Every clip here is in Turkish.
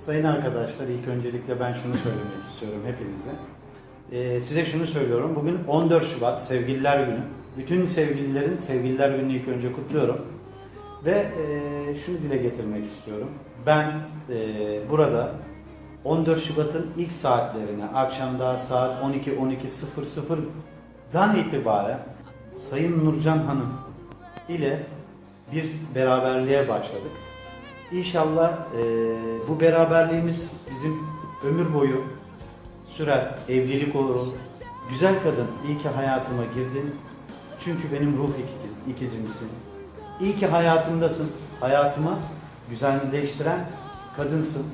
Sayın arkadaşlar ilk öncelikle ben şunu söylemek istiyorum hepinize. Ee, size şunu söylüyorum. Bugün 14 Şubat Sevgililer Günü. Bütün sevgililerin Sevgililer Günü'nü ilk önce kutluyorum. Ve e, şunu dile getirmek istiyorum. Ben e, burada 14 Şubat'ın ilk saatlerine, akşamda saat 12-12.00'dan itibaren Sayın Nurcan Hanım ile bir beraberliğe başladık. İnşallah e, bu beraberliğimiz bizim ömür boyu sürer, evlilik olur. Güzel kadın, iyi ki hayatıma girdin. Çünkü benim ruh ikiz, ikizimsin. İyi ki hayatımdasın. Hayatımı güzelleştiren kadınsın.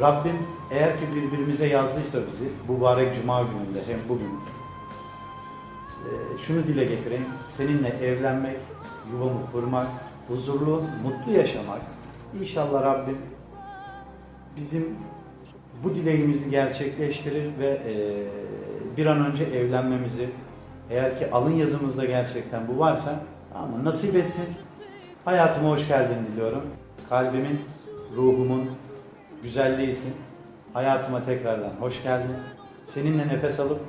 Rabbim eğer ki birbirimize yazdıysa bizi, mübarek cuma gününde hem bugün e, şunu dile getireyim. Seninle evlenmek, yuvamı kurmak, huzurlu, mutlu yaşamak. İnşallah Rabbim bizim bu dileğimizi gerçekleştirir ve e, bir an önce evlenmemizi eğer ki alın yazımızda gerçekten bu varsa ama nasip etsin. Hayatıma hoş geldin diliyorum. Kalbimin, ruhumun güzelliğisin. Hayatıma tekrardan hoş geldin. Seninle nefes alıp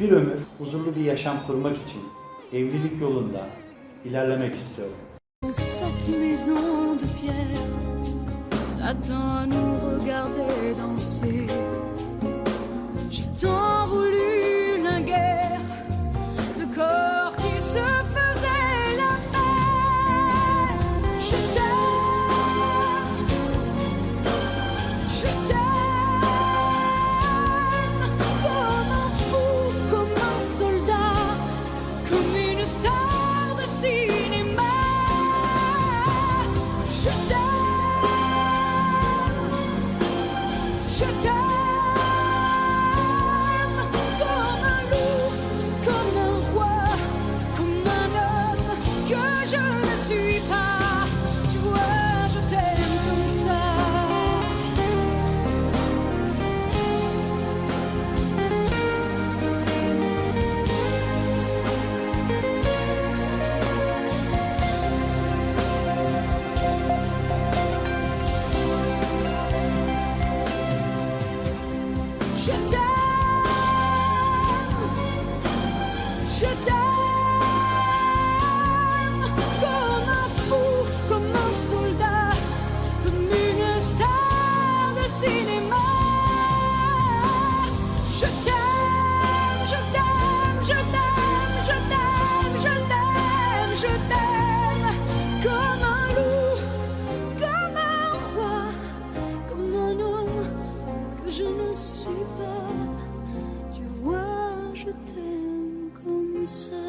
bir ömür huzurlu bir yaşam kurmak için evlilik yolunda ilerlemek istiyorum. Cette maison de pierre s'attend à nous regarder danser. J'ai tant voulu die. Je t'aime comme un fou, comme un soldat, comme une star de cinéma. Je t'aime, je t'aime, je t'aime, je t'aime, je t'aime, je t'aime so